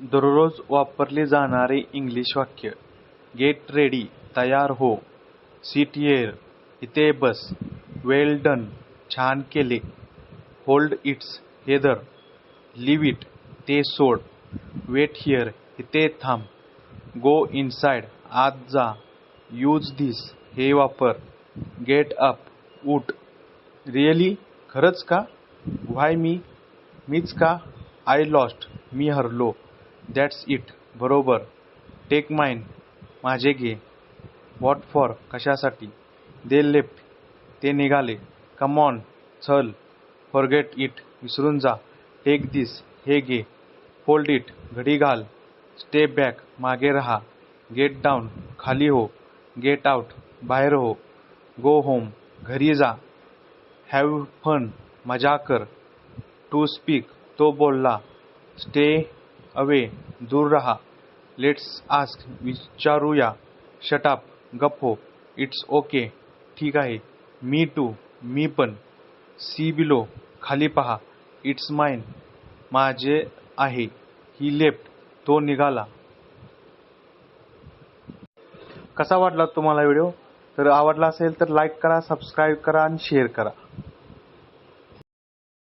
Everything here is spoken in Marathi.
दररोज वापरली जाणारी इंग्लिश वाक्य गेट रेडी तयार हो सीट येर इथे बस वेल डन छान केले होल्ड इट्स हेदर लिव इट ते सोड वेट हिअर इथे थांब गो इनसाइड आत जा यूज धीस हे वापर गेट अप उठ. रिअली खरंच का? व्हाय मी मीच का? आय लॉस्ट मी हरलो. दॅट्स इट बरोबर. टेक माइन माझे घे. व्हॉट फॉर कशासाठी? दे लेफ्ट ते निघाले. कम ऑन चल. फॉरगेट इट विसरून जा. टेक दिस हे घे. फोल्ड इट घडी घाल. स्टेप बॅक मागे रहा. गेट डाऊन खाली हो. गेट आउट बाहेर हो. गो होम घरी जा. हॅव फन मजा कर. टू स्पीक तो बोलला. स्टे अवे दूर रहा. लेट्स आस्क विचारूया. शटाप गप्पो इट्स ओके ठीक आहे. मी टू मी पण. सी बिलो खाली पहा. इट्स माइन माझे आहे. ही लेफ्ट तो निघाला. कसा वाटला तुम्हाला व्हिडिओ? तर आवडला असेल तर लाईक करा सबस्क्राईब करा आणि शेअर करा.